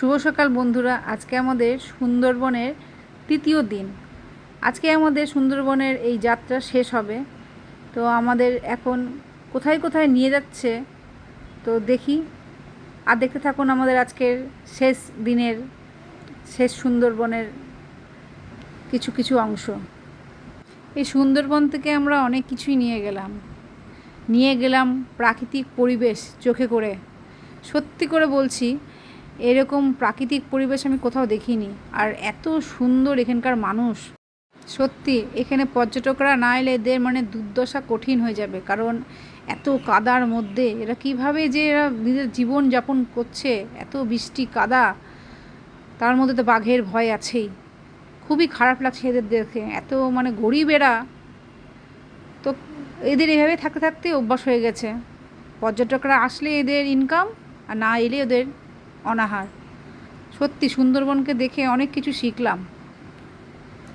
শুভ সকাল বন্ধুরা। আজকে আমাদের সুন্দরবনের তৃতীয় দিন। আজকে আমাদের সুন্দরবনের এই যাত্রা শেষ হবে। তো আমাদের এখন কোথায় কোথায় নিয়ে যাচ্ছে, তো দেখি। আর দেখতে থাকুন আমাদের আজকের শেষ দিনের, শেষ সুন্দরবনের কিছু কিছু অংশ। এই সুন্দরবন থেকে আমরা অনেক কিছুই নিয়ে গেলাম। নিয়ে গেলাম প্রাকৃতিক পরিবেশ চোখে করে। সত্যি করে বলছি এরকম প্রাকৃতিক পরিবেশ আমি কোথাও দেখিনি। আর এত সুন্দর এখানকার মানুষ। সত্যি, এখানে পর্যটকরা না এলে এদের মানে দুর্দশা কঠিন হয়ে যাবে। কারণ এত কাদার মধ্যে এরা কীভাবে যে এরা নিজের জীবন যাপন করছে, এত বৃষ্টি, কাদা। তার মধ্যে তো বাঘের ভয় আছেই। খুবই খারাপ লাগছে এদের দেখে। এত মানে গরিব এরা। তো এদের এভাবে থাকতে থাকতে অভ্যাস হয়ে গেছে। পর্যটকরা আসলে এদের ইনকাম আর না এলে ওদের অনাহার। সত্যি সুন্দরবনকে দেখে অনেক কিছু শিখলাম।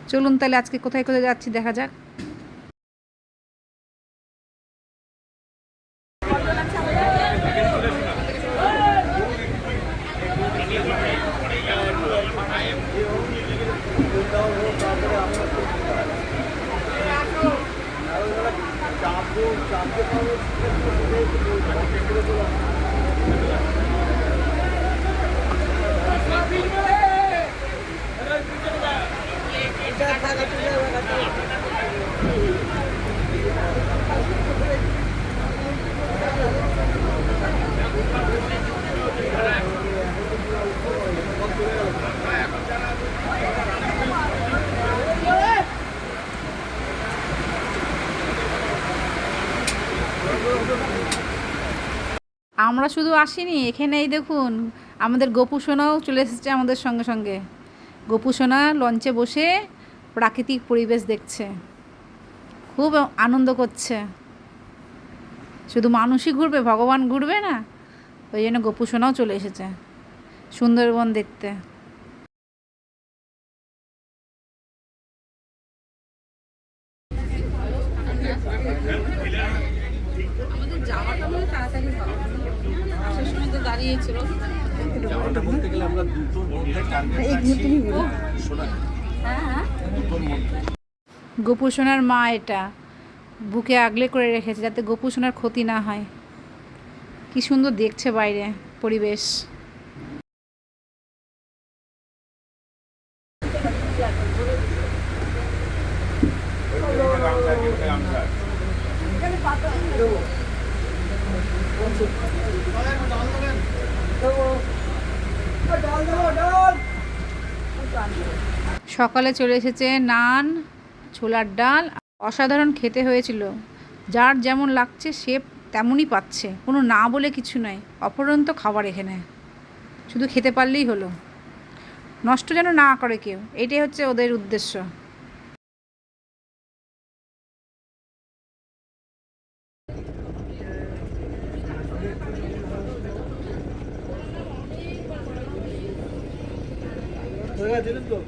চলুন তাহলে আজকে কোথায় কোথায় যাচ্ছি দেখা যাক। আমরা শুধু আসিনি এখানে এই দেখুন, আমাদের গোপু সোনাও চলে এসেছে আমাদের সঙ্গে সঙ্গে। গোপু সোনা লঞ্চে বসে প্রাকৃতিক পরিবেশ দেখছে। খুব আনন্দ করছে। শুধু মানুষই ঘুরবে, ভগবান ঘুরবে না, ওই জন্য গোপু সোনাও চলে এসেছে সুন্দরবন দেখতে। আমাদের যাওয়াটা তাড়াতাড়ি হবে। সে তো দাঁড়িয়েছিল। যাওয়াটা বলতে গেলে আমরা দুটোর মধ্যে টার্গেট রাখছি সোনা দুটোর মধ্যে। গোপু সোনার মা এটা। বুকে আগলে করে রেখেছে যাতে গোপু সোনার ক্ষতি না হয়। কি সুন্দর দেখছে বাইরে পরিবেশ। সকালে চলে এসেছে নান, ছোলার ডাল, অসাধারণ খেতে হয়েছিল। যার যেমন লাগছে সে তেমনই পাচ্ছে। কোনো না বলে কিছু নয়, অপরন্ত খাবার এখানে। শুধু খেতে পারলেই হলো। নষ্ট যেন না করে কেউ, এটাই হচ্ছে ওদের উদ্দেশ্য। 내가 되는 또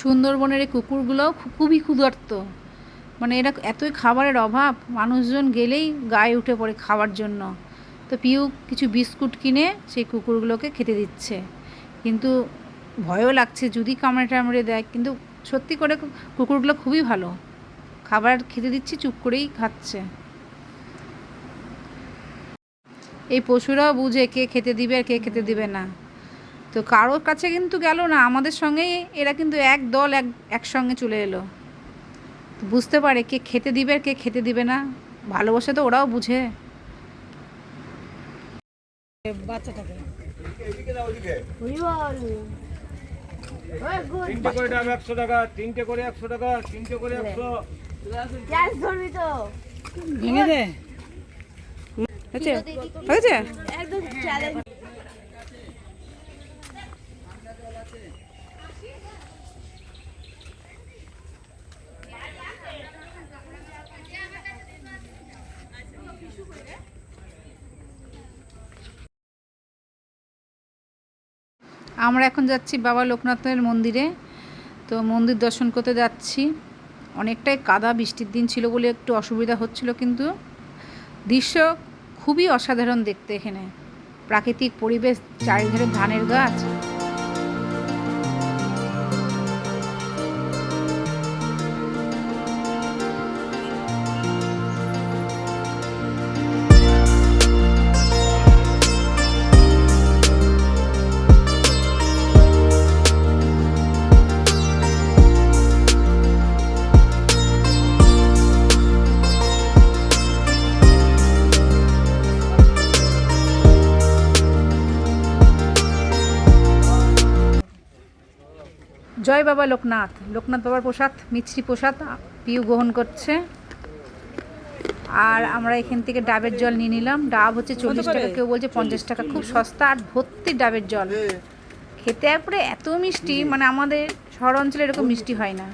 সুন্দরবনের এই কুকুরগুলোও খুবই ক্ষুধার্ত। মানে এরা এতই খাবারের অভাব, মানুষজন গেলেই গায়ে উঠে পড়ে খাওয়ার জন্য। তো পিউ কিছু বিস্কুট কিনে সেই কুকুরগুলোকে খেতে দিচ্ছে। কিন্তু ভয়ও লাগছে, যদি কামড়ে টামড়ে দেয়। কিন্তু সত্যি করে কুকুরগুলো খুবই ভালো। খাবার খেতে দিচ্ছি, চুপ করেই খাচ্ছে। এই পশুরাও বুঝে কে খেতে দিবে আর কে খেতে দিবে না। তো কারোর কাছে কিন্তু গেল না আমাদের সঙ্গেই এরা কিন্তু এক দল এক একসঙ্গে চলে এলো। তো বুঝতে পারে কে খেতে দিবে আর কে খেতে দিবে না ভালোবাসে তো ওরাও বুঝে। বাচ্চাটাকে। তিনটে করে একশো টাকা তিনটে করে একশো টাকা তিনটে করে একশো। ভেঙে দে। হয়েছে? হয়েছে? আমরা এখন যাচ্ছি বাবা লোকনাথের মন্দিরে। তো মন্দির দর্শন করতে যাচ্ছি। অনেকটাই কাদা বৃষ্টির দিন ছিল বলে একটু অসুবিধা হচ্ছিল, কিন্তু দৃশ্য খুবই অসাধারণ দেখতে এখানে। প্রাকৃতিক পরিবেশ, চারিধারে ধানের গাছ। জয় বাবা লোকনাথ। লোকনাথ বাবার প্রসাদ মিছরি প্রসাদ পিউ গ্রহণ করছে। আর আমরা এখান থেকে ডাবের জল নিয়ে নিলাম। ডাব হচ্ছে চল্লিশ টাকা কেউ বলছে পঞ্চাশ টাকা খুব সস্তা আর ভর্তি ডাবের জল। খেতে পরে এত মিষ্টি মানে আমাদের শহর অঞ্চলে এরকম মিষ্টি হয় না।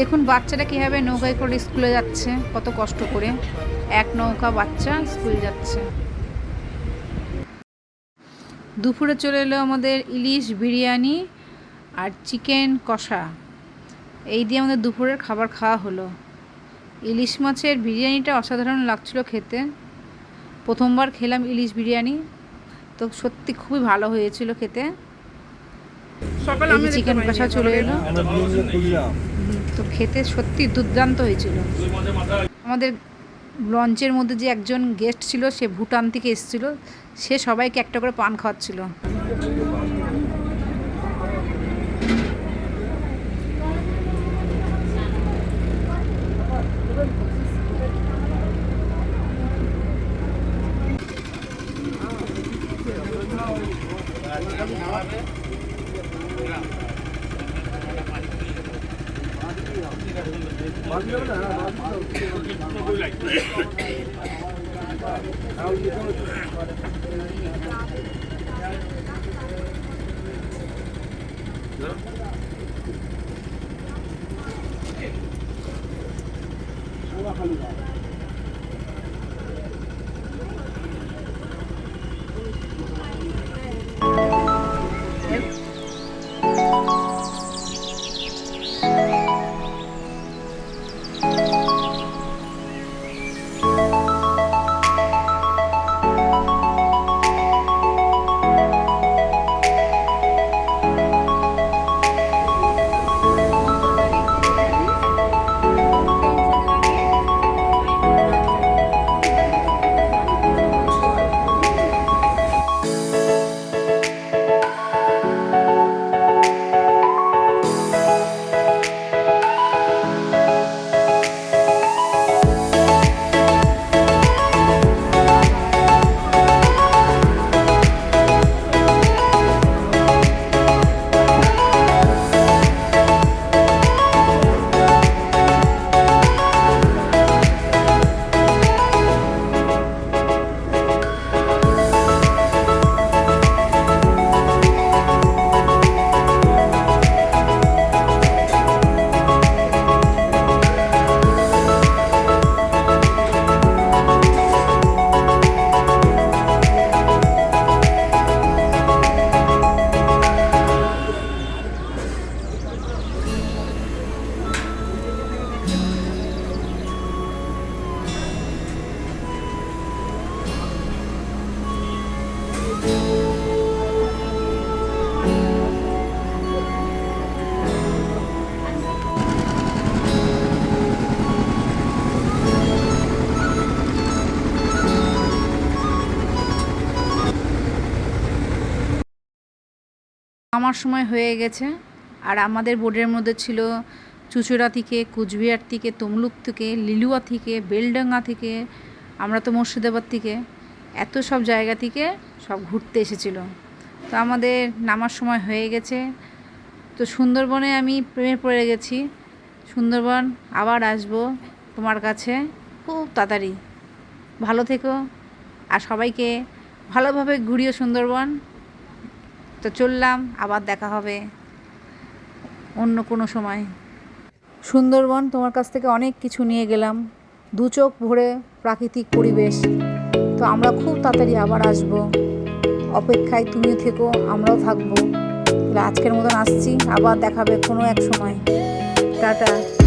দেখুন বাচ্চাটা কীভাবে নৌকায় করে স্কুলে যাচ্ছে কত কষ্ট করে। এক নৌকা বাচ্চা স্কুল যাচ্ছে। দুপুরে চলে এলো আমাদের ইলিশ বিরিয়ানি আর চিকেন কষা। এই দিয়ে আমাদের দুপুরের খাবার খাওয়া হলো। ইলিশ মাছের বিরিয়ানিটা অসাধারণ লাগছিল খেতে। প্রথমবার খেলাম ইলিশ বিরিয়ানি। তো সত্যি খুবই ভালো হয়েছিল খেতে। চিকেন কষা চলে এলো। তো খেতে সত্যি দুর্দান্ত হয়েছিল। আমাদের লঞ্চের মধ্যে যে একজন গেস্ট ছিল, সে ভুটান থেকে এসেছিল। সে সবাইকে একটা করে পান খাওয়াচ্ছিল। Gracias. আমার সময় হয়ে গেছে। আর আমাদের বোর্ডের মধ্যে ছিল চুচুড়া থেকে, কুচবিহার থেকে, তমলুক থেকে, লিলুয়া থেকে, বেলডাঙ্গা থেকে, আমরা তো মুর্শিদাবাদ থেকে। এত সব জায়গা থেকে সব ঘুরতে এসেছিল। তো আমাদের নামার সময় হয়ে গেছে। তো সুন্দরবনে আমি প্রেমে পড়ে গেছি। সুন্দরবন, আবার আসব তোমার কাছে খুব তাড়াতাড়ি। ভালো থেকো। আর সবাইকে ভালোভাবে ঘুরিও সুন্দরবন। তো চললাম, আবার দেখা হবে অন্য কোনো সময়। সুন্দরবন, তোমার কাছ থেকে অনেক কিছু নিয়ে গেলাম। দু চোখ ভরে প্রাকৃতিক পরিবেশ। তো আমরা খুব তাড়াতাড়ি আবার আসব। অপেক্ষায় তুমিও থেকো, আমরাও থাকব। আজকের মতন আসছি, আবার দেখাবে কোনো এক সময়। টাটা।